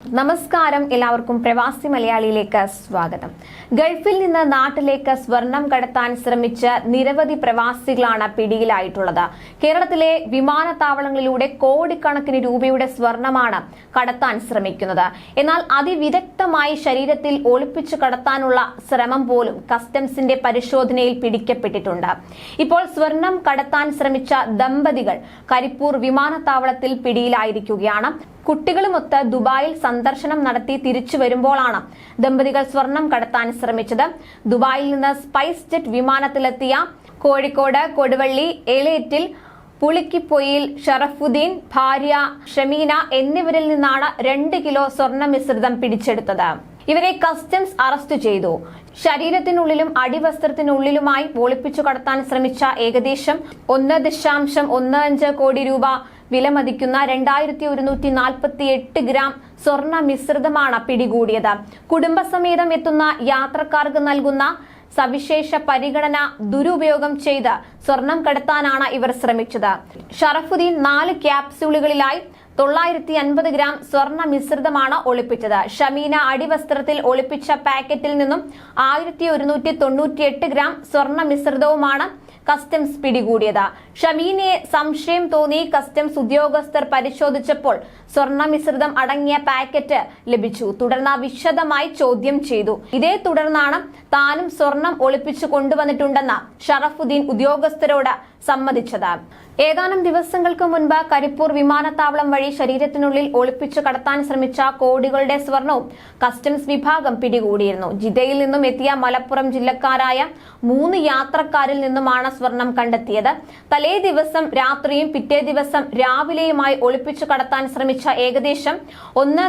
നമസ്കാരം. എല്ലാവർക്കും പ്രവാസി മലയാളിയിലേക്ക് സ്വാഗതം. ഗൾഫിൽ നിന്ന് നാട്ടിലേക്ക് സ്വർണം കടത്താൻ ശ്രമിച്ച നിരവധി പ്രവാസികളാണ് പിടിയിലായിട്ടുള്ളത്. കേരളത്തിലെ വിമാനത്താവളങ്ങളിലൂടെ കോടിക്കണക്കിന് രൂപയുടെ സ്വർണമാണ് കടത്താൻ ശ്രമിക്കുന്നത്. എന്നാൽ അതിവിദഗ്ധമായി ശരീരത്തിൽ ഒളിപ്പിച്ചു കടത്താനുള്ള ശ്രമം പോലും കസ്റ്റംസിന്റെ പരിശോധനയിൽ പിടിക്കപ്പെട്ടിട്ടുണ്ട്. ഇപ്പോൾ സ്വർണം കടത്താൻ ശ്രമിച്ച ദമ്പതികൾ കരിപ്പൂർ വിമാനത്താവളത്തിൽ പിടിയിലായിരിക്കുകയാണ്. കുട്ടികളുമൊത്ത് ദുബായിൽ സന്ദർശനം നടത്തി തിരിച്ചു വരുമ്പോഴാണ് ദമ്പതികൾ സ്വർണം കടത്താൻ ശ്രമിച്ചത്. ദുബായിൽ നിന്ന് സ്പൈസ് ജെറ്റ് വിമാനത്തിലെത്തിയ കോഴിക്കോട് കൊടുവള്ളി എലേറ്റിൽ പുളിക്കിപ്പൊയിൽ ഷറഫുദ്ദീൻ ഭാര്യ ഷമീന എന്നിവരിൽ നിന്നാണ് രണ്ട് കിലോ സ്വർണ മിശ്രിതം പിടിച്ചെടുത്തത്. ഇവരെ കസ്റ്റംസ് അറസ്റ്റ് ചെയ്തു. ശരീരത്തിനുള്ളിലും അടിവസ്ത്രത്തിനുള്ളിലുമായി ഒളിപ്പിച്ചു കടത്താൻ ശ്രമിച്ച ഏകദേശം ഒന്ന് ദശാംശം ഒന്ന് അഞ്ച് കോടി രൂപ വിലമതിക്കുന്ന രണ്ടായിരത്തി ഒരുന്നൂറ്റി നാൽപ്പത്തി എട്ട് ഗ്രാം സ്വർണ മിശ്രിതമാണ് പിടികൂടിയത്. കുടുംബസമേതം എത്തുന്ന യാത്രക്കാർക്ക് നൽകുന്ന സവിശേഷ പരിഗണന ദുരുപയോഗം ചെയ്ത് സ്വർണം കടത്താനാണ് ഇവർ ശ്രമിച്ചത്. ഷറഫുദ്ദീൻ നാല് ക്യാപ്സ്യൂളുകളിലായി തൊള്ളായിരത്തി അൻപത് ഗ്രാം സ്വർണ മിശ്രിതമാണ് ഒളിപ്പിച്ചത്. ഷമീന അടിവസ്ത്രത്തിൽ ഒളിപ്പിച്ച പാക്കറ്റിൽ നിന്നും ആയിരത്തി ഒരുന്നൂറ്റി തൊണ്ണൂറ്റിയെട്ട് ഗ്രാം സ്വർണ മിശ്രിതവുമാണ് കസ്റ്റംസ് പിടികൂടിയത്. ഷമീനെ സംശയം തോന്നി കസ്റ്റംസ് ഉദ്യോഗസ്ഥർ പരിശോധിച്ചപ്പോൾ സ്വർണമിശ്രിതം അടങ്ങിയ പാക്കറ്റ് ലഭിച്ചു. തുടർന്ന് വിശദമായി ചോദ്യം ചെയ്തു. ഇതേ തുടർന്നാണ് താനും സ്വർണം ഒളിപ്പിച്ചു കൊണ്ടുവന്നിട്ടുണ്ടെന്ന് ഷറഫുദ്ദീൻ ഉദ്യോഗസ്ഥരോട് സമ്മതിച്ചത്. ഏതാനും ദിവസങ്ങൾക്ക് മുൻപ് കരിപ്പൂർ വിമാനത്താവളം വഴി ശരീരത്തിനുള്ളിൽ ഒളിപ്പിച്ചു കടത്താൻ ശ്രമിച്ച കോടികളുടെ സ്വർണവും കസ്റ്റംസ് വിഭാഗം പിടികൂടിയിരുന്നു. ജിദ്ദയിൽ നിന്നും എത്തിയ മലപ്പുറം ജില്ലക്കാരായ മൂന്ന് യാത്രക്കാരിൽ നിന്നുമാണ് സ്വർണം കണ്ടെത്തിയത്. തലേ ദിവസം രാത്രിയും പിറ്റേ ദിവസം രാവിലെയുമായി ഒളിപ്പിച്ചു കടത്താൻ ശ്രമിച്ച ഏകദേശം ഒന്ന്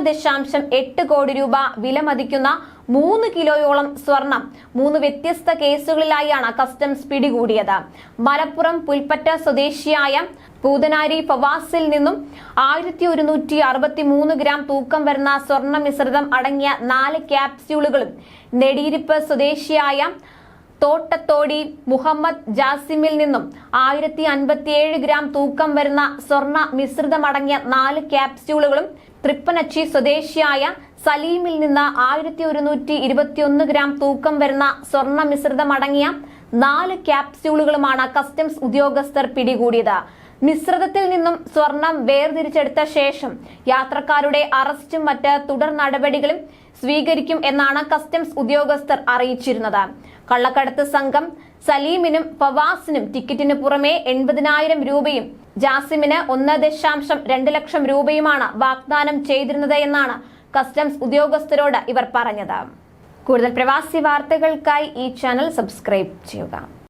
കോടി രൂപ വിലമതിക്കുന്ന മൂന്ന് കിലോയോളം സ്വർണം മൂന്ന് വ്യത്യസ്ത കേസുകളിലായാണ് കസ്റ്റംസ് പിടികൂടിയത്. മലപ്പുറം പുൽപ്പറ്റ സ്വദേശിയായ പൂതനാരി ഫവാസിൽ നിന്നും ആയിരത്തി ഒരുന്നൂറ്റി അറുപത്തി മൂന്ന് ഗ്രാം തൂക്കം വരുന്ന സ്വർണ മിശ്രിതം അടങ്ങിയ നാല് ക്യാപ്സ്യൂളുകളും നെടിയിരിപ്പ് സ്വദേശിയായ തോട്ടത്തോടി മുഹമ്മദ് ജാസിമിൽ നിന്നും ആയിരത്തി അൻപത്തിയേഴ് ഗ്രാം തൂക്കം വരുന്ന സ്വർണ മിശ്രിതമടങ്ങിയ നാല് ക്യാപ്സ്യൂളുകളും തൃപ്പനച്ചി സ്വദേശിയായ സലീമിൽ നിന്ന് ആയിരത്തി ഒരുന്നൂറ്റി ഇരുപത്തിയൊന്ന് ഗ്രാം തൂക്കം വരുന്ന സ്വർണ മിശ്രിതമടങ്ങിയ നാല് ക്യാപ്സ്യൂളുകളുമാണ് കസ്റ്റംസ് ഉദ്യോഗസ്ഥർ പിടികൂടിയത്. മിശ്രിതത്തിൽ നിന്നും സ്വർണം വേർതിരിച്ചെടുത്ത ശേഷം യാത്രക്കാരുടെ അറസ്റ്റും മറ്റ് തുടർ നടപടികളും സ്വീകരിക്കും എന്നാണ് കസ്റ്റംസ് ഉദ്യോഗസ്ഥർ അറിയിച്ചിരുന്നത്. കള്ളക്കടത്ത് സംഘം സലീമിനും ഫവാസിനും ടിക്കറ്റിന് പുറമെ എൺപതിനായിരം രൂപയും ജാസിമിന് ഒന്ന് ദശാംശം രണ്ട് ലക്ഷം രൂപയുമാണ് വാഗ്ദാനം ചെയ്തിരുന്നത് എന്നാണ് കസ്റ്റംസ് ഉദ്യോഗസ്ഥരോട് ഇവർ പറഞ്ഞത്. കൂടുതൽ പ്രവാസി വാർത്തകൾക്കായി ഈ ചാനൽ സബ്സ്ക്രൈബ് ചെയ്യുക.